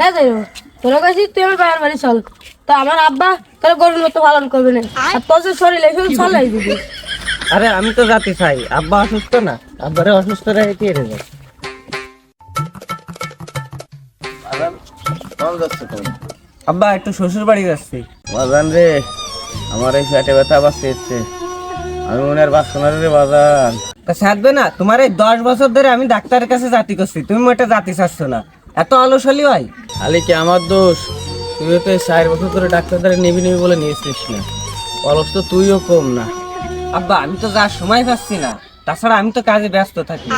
হ্যাঁ যাই তোরা কাছে তুই আমার বাবার বাড়ি চল। তো আমার আব্বা তোর গরুর মতো পালন করবে না। আর তোর যে শরীর এসে চলাই দিবি আরে আমি তো যাতে চাই আব্বা অসুস্থ না? আব্বারে অসুস্থ রেখে কে রে আব্বা একটু শ্বশুর বাড়ি যাচ্ছি। বাজান রে আমার এই পেটে ব্যথা বাঁচতে আমি মনে আর রে বাজান। তা সাধবে না তোমার এই দশ বছর ধরে আমি ডাক্তারের কাছে জাতি করছি তুমি মোটে জাতি চাচ্ছ না। এত হলি ভাই খালি কি আমার দোষ। তুই তো চার বছর ধরে ডাক্তার দ্বারা নিবি নিবি বলে নিয়েছিস না। অলস তো তুইও কম না। আব্বা আমি তো যার সময় পাচ্ছি না তাছাড়া আমি তো কাজে ব্যস্ত থাকি।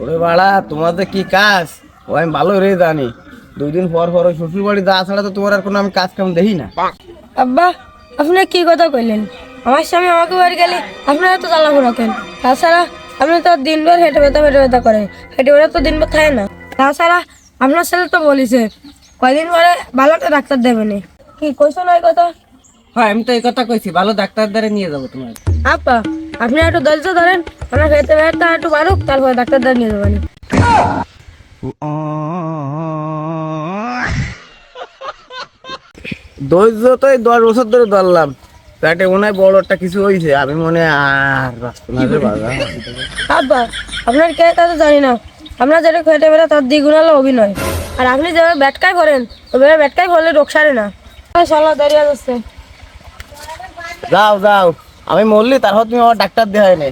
ওরে বাড়া তোমাদের কি কাজ? ও আমি ভালো রে জানি। দুই দিন পর পর ওই শ্বশুর বাড়ি যাওয়া ছাড়া তো তোমার আর কোনো আমি কাজ কাম দেখি না। আব্বা আপনি কি কথা কইলেন? আমার স্বামী আমাকে বাড়ি গেলে আপনারা তো জ্বালা ঘোরা কেন তাছাড়া আপনি তো দিনভর হেঁটে ব্যথা হেঁটে ব্যথা করে। হেঁটে বেড়ে তো দিনভর থাকে না। তাছাড়া আপনার ছেলে তো বলিছে কয়দিন পরে ভালো একটা ডাক্তার দেবে না কি কইছো না এই কথা? হয় আমি তো এই কথা কইছি ভালো ডাক্তার দ্বারা নিয়ে যাব তোমার আপা আপনি একটু ধৈর্য ধরেন আমার খেতে একটু বাড়ুক তারপরে ডাক্তার দ্বারা নিয়ে যাবেন ধৈর্য তো এই দশ বছর ধরে ধরলাম। পেটে মনে হয় বড় একটা কিছু হয়েছে আমি মনে হয় আর বাঁচতে না রে বাজান আব্বা আপনার কে তা তো জানি না। আপনার যেটা খেতে বেড়ে তার দ্বিগুণ হলো অভিনয়। আর আপনি যেভাবে ব্যাটকাই করেন ওইভাবে ব্যাটকাই করলে রোগ সারে না। সালা দাঁড়িয়ে যাচ্ছে যাও যাও। আমি মরলি তারপর তুমি আমার ডাক্তার দেখায় নে।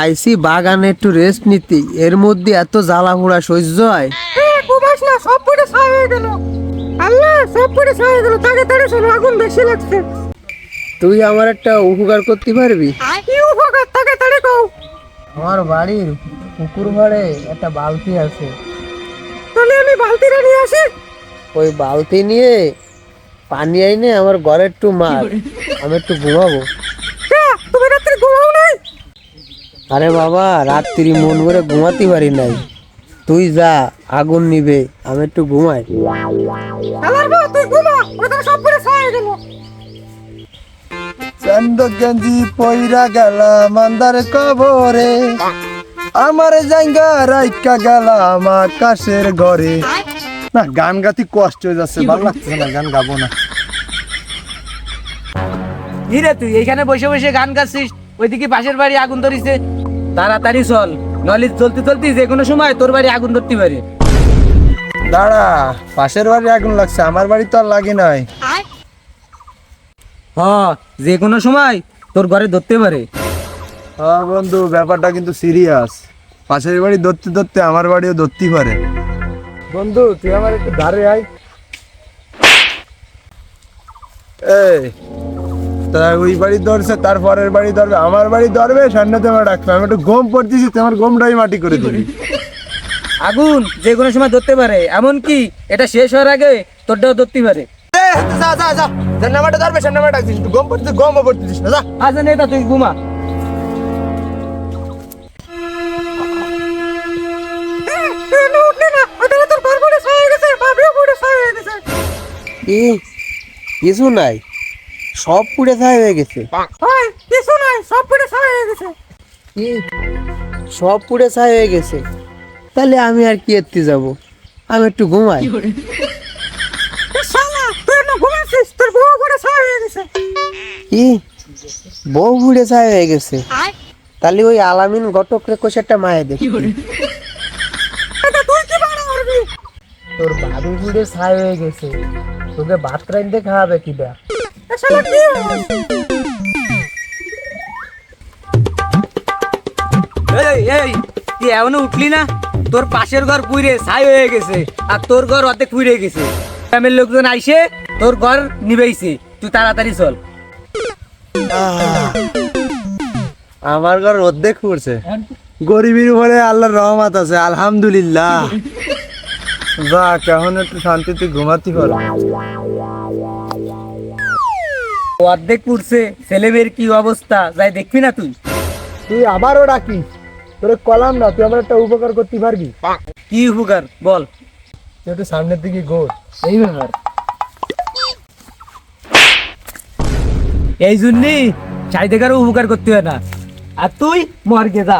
আইসি বাগানে একটু রেস্ট নিতে। এর মধ্যে এত জ্বালা পোড়া সহ্য হয়। তুই আমার একটা উপকার করতে পারবি? আমার বাড়ির পুকুর ঘরে একটা বালতি আছে। তাহলে আমি বালতিটা নিয়ে আসি। ওই বালতি নিয়ে পানি আইনে আমার ঘরে একটু মার। আমি একটু ঘুমাবো। আরে বাবা রাত্রি মন করে ঘুমাতে পারি নাই। তুই যা আগুন নিবে আমি একটু ঘুমাই। চন্দ গঞ্জি পইরা গেলাম আন্দার কবরে। আমার জায়গা রাইকা আকাশের ঘরে। না গান গাতি কষ্ট হয়ে যাচ্ছে ভালো লাগছে না গান গাবো না। কি রে তুই এইখানে বসে বসে গান গাচ্ছিস? ওইদিকে পাশের বাড়ি আগুন ধরিছে। তাড়াতাড়ি চল। নইলে চলতে চলতে যে কোনো সময় তোর বাড়ি আগুন ধরতে পারে। দাঁড়া পাশের বাড়ি আগুন লাগছে আমার বাড়ি তো আর লাগে নাই। হ যে কোনো সময় তোর ঘরে ধরতে পারে। হ্যাঁ বন্ধু ব্যাপারটা কিন্তু সিরিয়াস। পাশের বাড়ি ধরতে ধরতে আমার বাড়িও ধরতেই পারে। বন্ধু তুই আমার একটু ধারে আয়। এই তা ওই বাড়ি ধরছে তার পরের বাড়ি ধরবে আমার বাড়ি ধরবে সামনে তোমার ডাকবে। আমি একটু গম পড়তেছি তোমার গমটাই মাটি করে দিবি। আগুন যে কোনো সময় ধরতে পারে এমন কি এটা শেষ হওয়ার আগে তোরটাও ধরতে পারে। যা যা যা জান্নামাটা ধরবে সান্নামাটা ডাকছিস একটু গম পড়তেছিস গমও পড়তেছিস যা। নেতা তুই ঘুমা। কিছু নাই। সব পুড়ে ছাই হয়ে গেছে। কি? সব পুড়ে ছাই হয়ে গেছে। তাহলে আমি আর কি এত্তি যাব? আমি একটু ঘুমাই। কি? বউ পুড়ে ছাই হয়ে গেছে। তাহলে ওই আলামিন ঘটক রে কোষেরটা মায়ে দেখি। তোর বাড়ি পুড়ে ছাই হয়ে গেছে। তোকে ভাত রাইতে খাওয়াবে কিটা এই এই তুই এখনও উঠলি না? তোর পাশের ঘর পুইরে ছাই হয়ে গেছে আর তোর ঘর অর্ধেক পুইরে গেছে। গ্রামের লোকজন আইসে তোর ঘর নিবেইছে তুই তাড়াতাড়ি চল। আমার ঘর অর্ধেক পড়ছে। গরিবের উপরে আল্লাহর রহমত আছে আলহামদুলিল্লাহ। যা কেমন একটু শান্তিতে ঘুমাতে পারো অর্ধেক পুড়ছে ছেলে মেয়ের কি অবস্থা? যাই দেখবি না তুই। তুই আবারও ডাকিস। তোরে কলাম না তুই আমার একটা উপকার করতে পারবি। কি উপকার? বল। তুই একটু সামনের দিকে গোল এই ব্যাপার। এই জন্যই চাইতে কারও উপকার করতে হয় না। আর তুই মর্গে যা।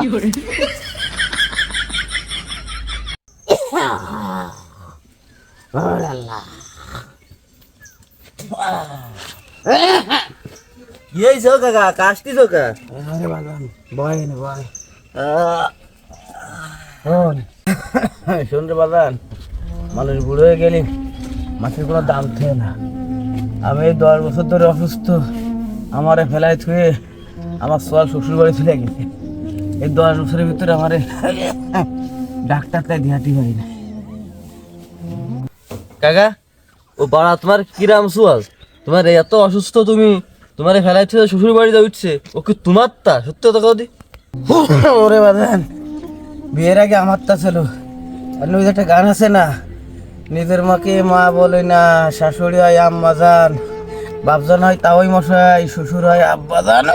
এই চো কাকা কাশতি চো কা আরে বাগান বয় না বয় শোন। রে বাজান মানুষ বুড়ো হয়ে গেলি মাছের কোনো দাম থাকে না। আমি এই দশ বছর ধরে অসুস্থ আমারে ফেলায় থুয়ে আমার সোয়াল শ্বশুর বাড়ি চলে গেছে। এই দশ বছরের ভিতরে আমারে ডাক্তার তাই দিহাটি পারি না। কাকা ও বাড়া তোমার কিরাম সোয়াল? তোমার এত অসুস্থ তুমি তোমার ফেলায় থুয়ে শ্বশুর বাড়িতে উঠছে ও কি তোমার তা? সত্যি কথা কদি ওরে বাদান বিয়ের আগে আমার তা ছিল। আর ওই একটা গান আছে না নিজের মাকে মা বলে না শাশুড়ি হয় আম্মা জান বাপজান হয় তাওই মশাই শ্বশুর হয় আব্বা জান।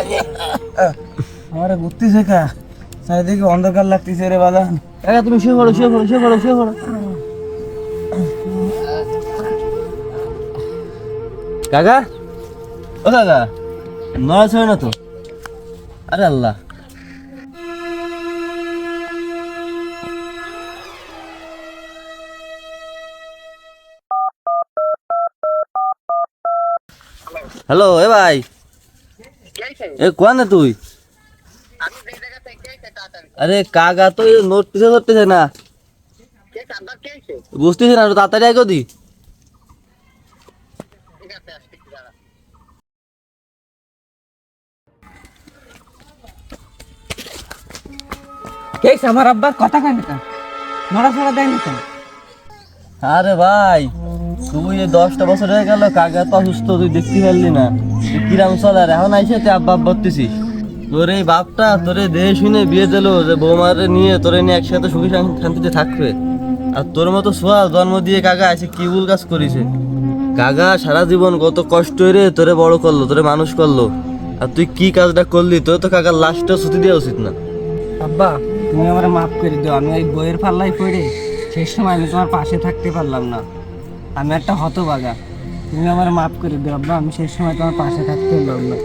আমার ঘুরতে শেখা চারিদিকে অন্ধকার লাগতেছে রে বাদান। তুমি শুয়ে পড়ো শুয়ে পড়ো শুয়ে পড়ো শুয়ে পড়ো। কাকা? ও কাকা নড়া ছয় না তো? আরে আল্লাহ। হ্যালো এ ভাই। এ কোন তুই? আরে কাকা তো নোট পিছে ধরতেছে না। বুঝতেছে না তাড়াতাড়ি আগে দি। কেস আমার আব্বা কথা কেন? নড়াচড়া দেয় না কেন? আরে ভাই তুই এই দশটা বছর হয়ে গেল কাকা তো অসুস্থ তুই দেখতে পারলি না? তুই কিরাম চল আর এখন আইসে তুই আব্বা আব্বা করতেছিস তোর এই বাপটা তোরে দেহে শুনে বিয়ে দিলো যে বৌমারে নিয়ে তোরে নিয়ে একসাথে সুখী শান- শান্তিতে থাকবে। আর তোর মতো সোয়া জন্ম দিয়ে কাকা আছে কি ভুল কাজ করেছে? কাকা সারা জীবন কত কষ্ট রে তোরে বড় করল তোরে মানুষ করল। আর তুই কি কাজটা করলি তোর তো কাকার লাশটা ছুটি দেওয়া উচিত না। আব্বা তুমি আমার মাফ করে দিও। আমি ওই বইয়ের পাল্লাই পড়ে শেষ সময় আমি তোমার পাশে থাকতে পারলাম না। আমি একটা হতবাগা তুমি আমার মাফ করে দিও, আব্বা। আমি সেই সময় তোমার পাশে থাকতে পারলাম না।